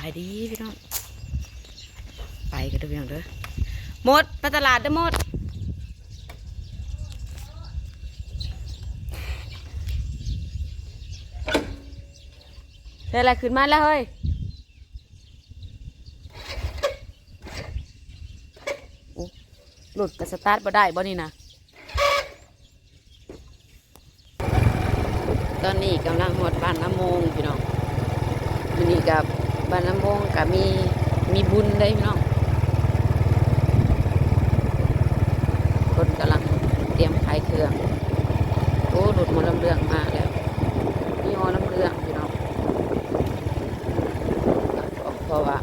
ายดีพี่น้อง ไปกันเด้อพี่น้องเด้อหมดไปตลาดเด้อหมดเฮ้อะไรขึ้นมาแล้วเฮ้ยหลุดกับสตาร์ทบ่ได้บ่นี่นะตอนนี้กำลังหดบ้านน้ำมงพี่น้องมันนี้กับานน้ำมงกับมีมีบุญได้พี่น้องคนกำลังเตรียมขายเครื่องโอ้หลุดหมดลำเรื่องมาแล้วมีหอลำเรื่องพี่น้องเพราะว่า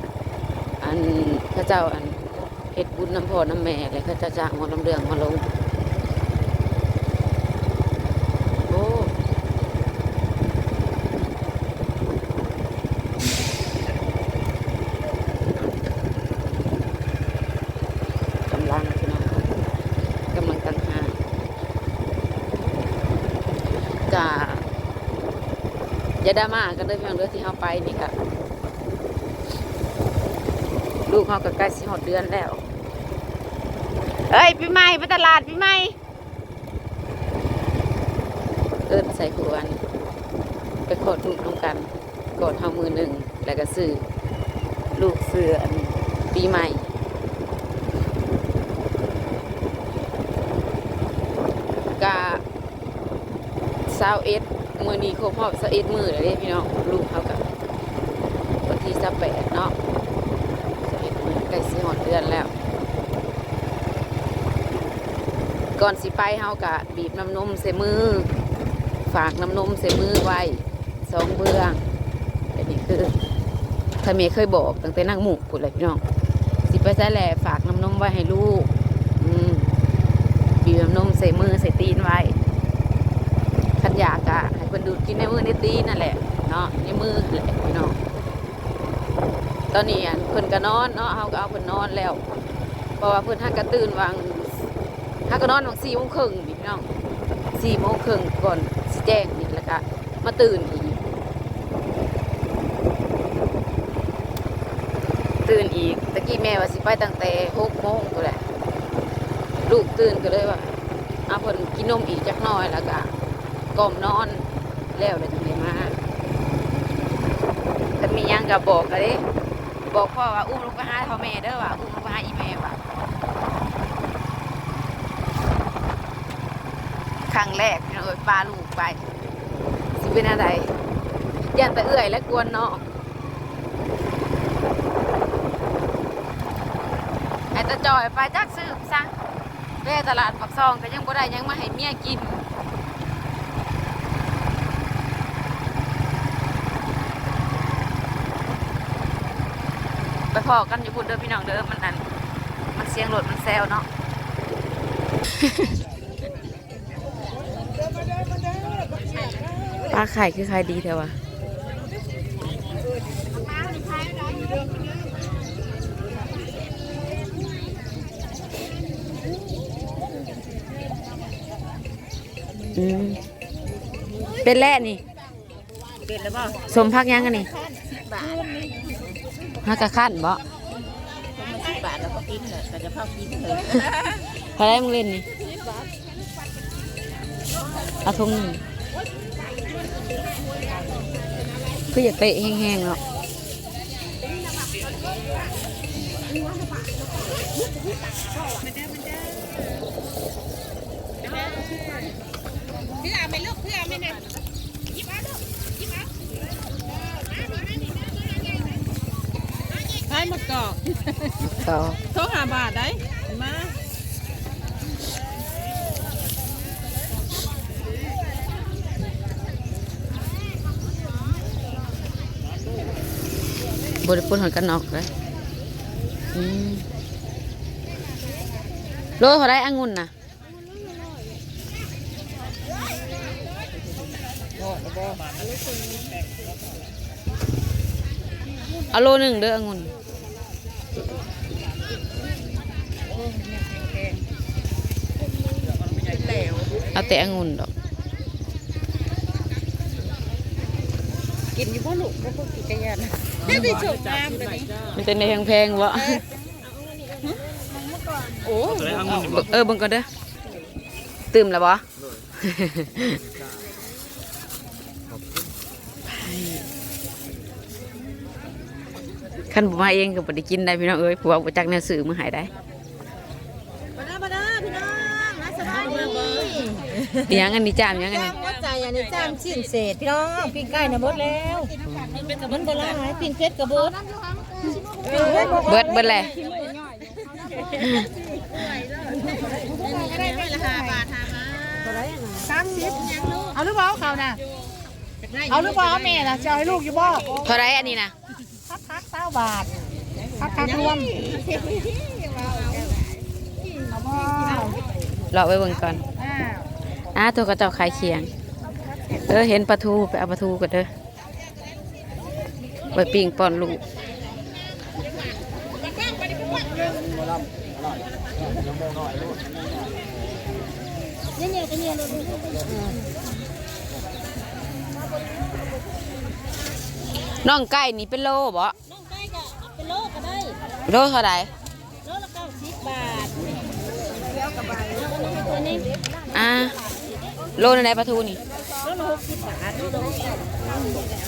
อันเข้าเจ้าอันเฮ็ดบุญน้ำพ่อน้ำแม่เลยเขาเจะจ้างหมอลำเรื่องมาลงโอ้กำลังพี่น้องกำลังตั้งหากกะ อย่าดราม่ากันเลยพี่น้องเด้อที่เขาไปนี่กะลูกเขาก็ใกล้สิหดเดือนแล้วเอ้ยพี่ใหม่ไปตลาดพี่ใหม่เอินใส่ขวนไปขอดลูกน้องกันกดเท่ามือหนึ่งแล้วก็ซื้อลูกเสืออันปีใหม่กาซาวเอส มือนี้ครบรอบซาวเอสมือเลยพี่น้องลูกเขากับวันที่สิบแปดเนาะสเอ็ดมือใกล้สิหอดเดือนแล้ว ก่อนสิไปเฮากะบีบน้ำนมใส่มือ ฝากน้ำนมใส่มือไว้สองเบื้องอันนี้คือถ้าเมย์เคยบอกตั้งแต่นั่งหมูพูดเลยพี่น้อง สิไปใส่แหล่ฝากน้ำนมไว้ให้ลูก อืมบีบน้ำนมใส่มือใส่ตีนไว้ันอยากอะให้คนดูดกินในมือในตีนั่นแหละเนาะในมือแหละพี่น้องตอนนี้อันเพิ่นก็นอนเนาะเฮาก็เอาเพิ่นนอนแล้ว เพราะว่าเพิ่นฮักก็ตื่นวางฮักก็นอนวาง4โมงครึ่งพี่น้อง4โมงครึ่งก่อนสิแจ้งนี่แล้วก็มาตื่นอีก ตื่นอีกตะกี้แม่ว่าสิไปตั้งแต่6โมงก็แหละ ลูกตื่นก็เลยว่าเอาเพิ่นกินนมอีกจักหน่อยแล้วก็ กล่อมนอน แล้วเลยจังไดมาถ้ามียังก็บอกก็เด้บอกพ่อว่าอุ้มลูกไปหาพ่อแม่เด้อว่าอุ้มลูกไปหาอีแม่ว่าครั้งแรกพี่น้องเอ้ยปลาลูกไปสิเป็นอะไรย่านแต่เอื่อยและกวนน้องไอ้ตาจอยไปจักซื้อซะแม่ตลาดปักซองก็ยังบ่ได้ยังมาให้เมียกิน พอกันอยู่พุ่นเด้อพี่น้องเด้อมันอันมันเสียงรถมันแซวเนาะปลาไข่คือใครดีเถอะวะเป็นแร่นี่เป็นแล้วบ่สมพักยังกันนี่ ฮักกะขั้นบ่ผมมาสิบบาทแล้วก็กินเลยแต่จะพากินเลยพอได้มึงเล่นนี่เอาทงหนึ่งคืออยากเตะแห้งๆเนาะเพื่อไม่ลูกเพื่อไม่เนี่ยยิบเอาลูกยิบเอาให้หมดกอก ต่อโทรหาบาทได้มาบริปุ่นหอยกันนอกเลยอืมโลเท่าไรองุ่นน่ะเอาโลหนึ่งเด้อองุ่น เอาแต่องุ่นดอก กินอยู่บ่ลูกบ่พวกกินกันยันได้ไปโฉบน้ำตัวนี้มันเป็นในแพงๆวะโอ้ตัวไหนเอาเงินนี่บ่เออเบิ่งก่อนเด้อตื่มแล้วบ่ คันบ่มาเองก็บ่ได้กินได้พี่น้องเอ้ยผัวบ่จักแนวซื้อมาให้ได้มาด้ามาด้าพี่น้องมาสบายดีอิหยังอันนี้จามอิหยังอันนี้หัวใจอันนี้จ้ามชิ้นเศษพี่น้องปิ้งไก่น่ะหมดแล้วมันบ่ละหายปิ้งเป็ดก็เบิดเบิดเบิดแหละได้ไม่ละห้าบาทห้าบาทสามสิบเอาหรือเปล่าเขาน่ะเอาหรือเปล่าแม่น่ะจะเอาให้ลูกอยู่บ่เท่าไรอันนี้นะ พักพักเก้าบาทพักพักรวมเอาบ่รอไว้เบิ่งก่อนอ้าวอ่าตัวกระจอกขายเคียง เออเห็นปลาทูไปเอาปลาทูก่อนเด้อไปปิ้งป้อนลูกน้องไก่นี่เป็นโลบ่ โลเท่าไหร่โลละเก้าสิบบาทตัวนี้อ่าโลในไหนปลาทูนี่โลละหกสิบบาทโลละหกสิบบาท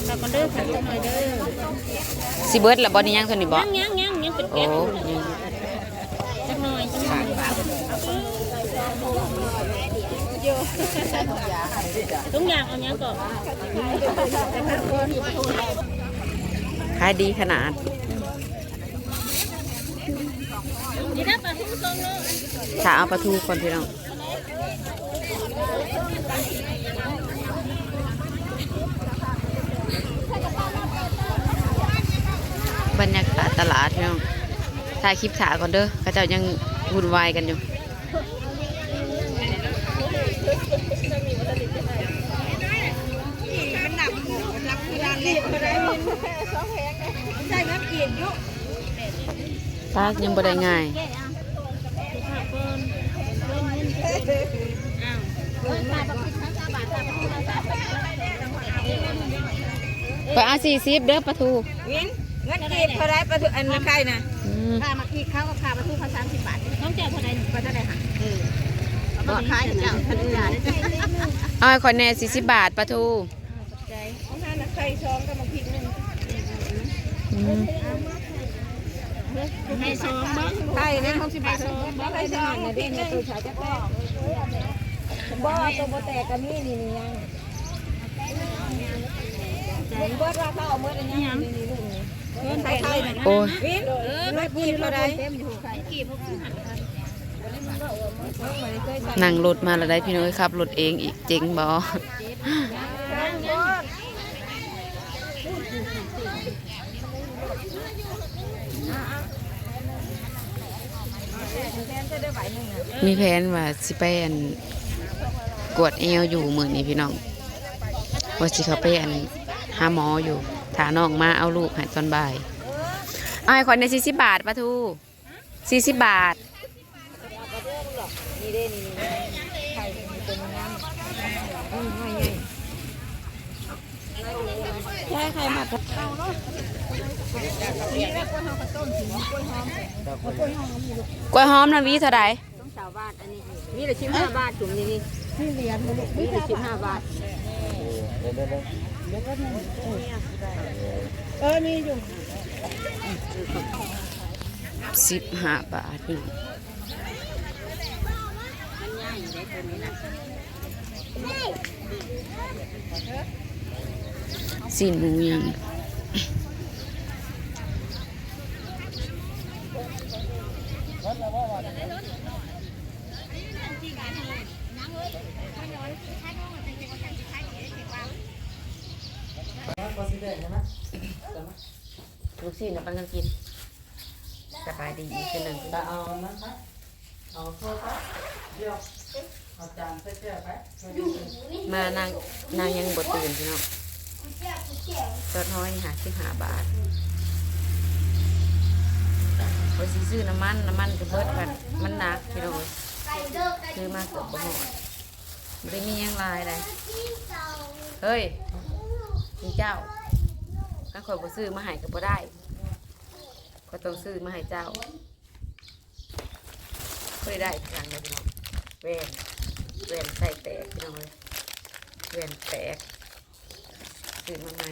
เราก็เด้อขันจังเลยเด้อสิเบิร์ดละบ่นี่ยังเท่านี้บ่ยังยังยังยังเป็นโอ้แก๊สยังจังหน่อยจังหน่อยทุกอย่างเอาเนี้ยก่อนขายดีขนาด นี่นะปลาทุ่งทรงเนาะ ถ้าเอาปลาทูก่อนพี่น้องบรรยากาศตลาดพี่น้องถ่ายคลิปถ่ายก่อนเด้อเขาเจ้ายังวุ่นวายกันอยู่มันหนักรับคือร้านเล็กก็ได้ใช่ครับเกียนยุ ปากยังบ่ได้ง่ายไปเอาสี่สิบเด้อปลาทูวินเงินกีบเท่าไรประตูอันนี้ใครน่ะอืมค่ามากีบเขากับค่าประตูเขาสามสิบบาทน้องเจ้าเท่าไหร่ก็เท่าไหร่ค่ะเอามาขายเจ้าพันยาเอาให้คอยแน่สี่สิบบาทปลาทูใจของท่านน่ะไข่ช้อนกับมาพริกนึงอืม ให้สองบ้างไข่เนี่ยของสิบบาทไข่ช้อนเนี่ยด่เนี่ยตัวชายจะแตกบ่ตัวบ่แตกก็มีนี่นี่ยังเบิดว่าเขาเอาเมื่ออันนี้ยังนี่ลูกนี่เงินไข่ไข่น่ะโอ้ยวินเออไม่กีบเท่าไรนั่งรถมาแล้วได้พี่น้อยขับรถเองอีกเจ๋งบอ มีแผนว่าสิไปอันกวดเอวอยู่เหมือนนี้พี่น้องว่าสิเขาไปอันหาหมออยู่ถาน้องมาเอาลูกให้ตอนบ่ายเอาให้คนในสี่สิบบาทปะทูสี่สิบบาทใช่ไข่หมักกับข้า กล้วยหอมนั่นหวีเท่าไหร่ต้องสาวบาทอันนี้มีละชิ้นห้าบาทถุงนี้นี่นี่เหรียญมีละชิ้นห้าบาทเออมีอยู่สิบห้าบาทนี่สินหมูยัง ลูกศิษย์นะปันกันกินสบายดีอีกคนหนึ่งเอานะคะเอาโซ่ไปเดี๋ยวเอาจานใส่แก้วไปมานางนางยังบดตื่นพี่น้องตอนน้อยหาสิบห้าบาทไปสิซื้อน้ำมันน้ำมันก็เบิดกันมันหนักพี่น้องซื้อมาเกือบบ่หมดไม่มีหยังหลายเลยเฮ้ยนี่เจ้า ถ้าข่อยบ่ซื้อมาให้ก็บ่ได้ก็ต้องซื้อมาให้เจ้าบ่ได้ได้อีกครั้งเลยพี่น้องแหวนแหวนใส่แตกพี่น้องเลยแหวนแตกซื้อมาใหม่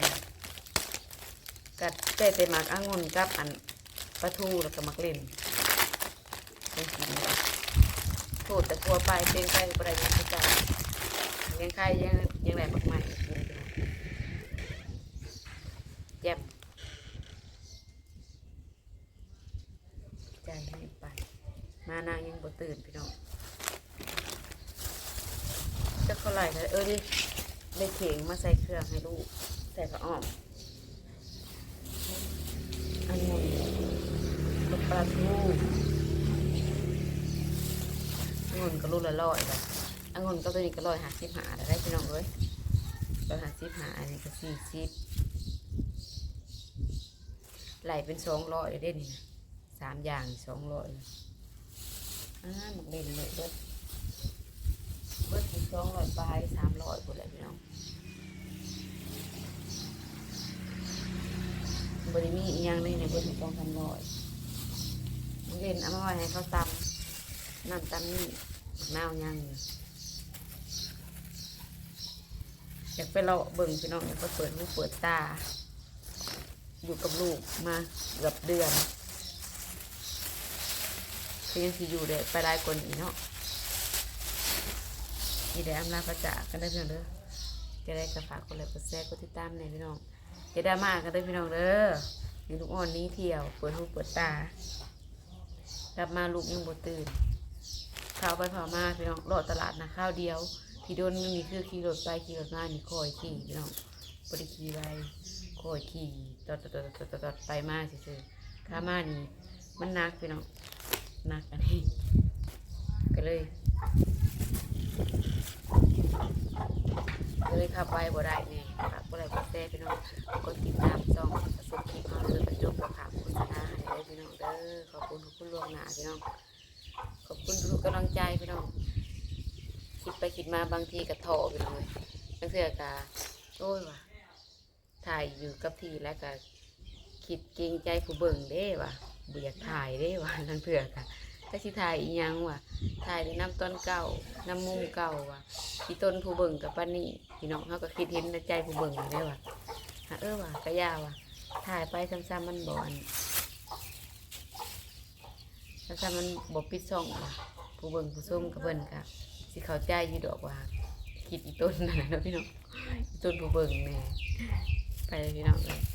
กัดแต่แต่หมากอ่างุ่นกับอันปลาทูแล้วก็มักเล่นเป็นกินโทษแต่กลัวไปเพียงใกล้บ่ได้ยังไม่จ่ายยังใครยังยังได้มากใหม่กิน จ็บใจให้ไป มานางยังบ่ตื่นพี่น้องจะเท่าไหร่เลยเออดิได้เข่งมาใส่เครื่องให้ลูก ใส่กระอ้อม อันนี้ลูกปลาทูองุ่นก็ลูกละร้อยแบบองุ่นก็ตัวนี้ก็ร้อยหาสิบหาได้พี่น้องเลยร้อยหาสิบหาอันนี้ก็สี่สิบ ไหลเป็นสองร้อยเด้นี่นสามอย่างสองร้อยอ่าหมกเล่นเลยเบิดเบิดถึงสองร้อยปลายสามร้อยหมดเลยพี่น้องบริมีอีกอย่างนึงในเบอร์สองพันร้อยเล่นเอามาไว้ให้เขาตำน้ำตำนี่มะนาวยังอยู่อยากไปเลาะเบิ่งพี่น้องอยากไปเปิดหูเปิดตา อยู่กับลูกมาเกือบเดือนคือยังสิอยู่เด็ไปหลายคนอีกเนาะอีแดอำลาพระจากันได้เพียงเด้อจะได้กระฝากคนเลยกดแชร์กดติดตามในพี่น้องจะได้มากกันเด้พี่น้องเด้อให้ลูกอ่อนนี้เที่ยวเปิดหูเปิดตากลับมาลูกยังบ่ตื่นข้าวไปเผามาพี่น้องรอตลาดนะข้าวเดียวที่โดนนี่คือขี่รถไปขี่รถมานี่คอยขี่พี่น้องบริขี่ไป คอยขี่ตอดตอดตอดตอดตอดไปมาเฉยๆข้ามานี่มันนักพี่น้องนักอันนี้ก็เลยก็เลยขับไปบ่ได้ไงขับบ่ได้บ่แซ่พี่น้องกดติดตามช่องประสบคลิปมาเลยประจบกับข่าวโฆษณาให้ได้พี่น้องเด้อขอบคุณทุกคนล่วงหน้าพี่น้องขอบคุณทุกกำลังใจพี่น้องคิดไปคิดมาบางทีก็ท้อพี่น้องเลยบางเทื่อกะโอ้ยว่ะ ถ่ายอยู่กับทีแล้วก็คิดเกรงใจผู้เบิ่งเด้ว่ะเบียากถ่ายเด้ว่ะบางเทื่อกะถ้าสิถ่ายอีหยังว่ะถ่ายในน้ำต้นเก่าน้ำมุมเก่าว่ะพี่ต้นผู้เบิ่งกับป้านี่พี่น้องเขาก็คิดเห็นในใจผู้เบิ่งได้ว่าหาเออว่ะกระยาว่ะถ่ายไปซ้ำๆมันบอนซ้ำๆมันบ่ปิดช่องว่ะผู้เบิ่งผู้ส้มกับเบิ่นกะสิเข้าใจอยู่ดอกว่าคิดอีต้นน่ะนะพี่น้องต้นผู้เบิ่งแน่ ไปเลยพี่น้องเลย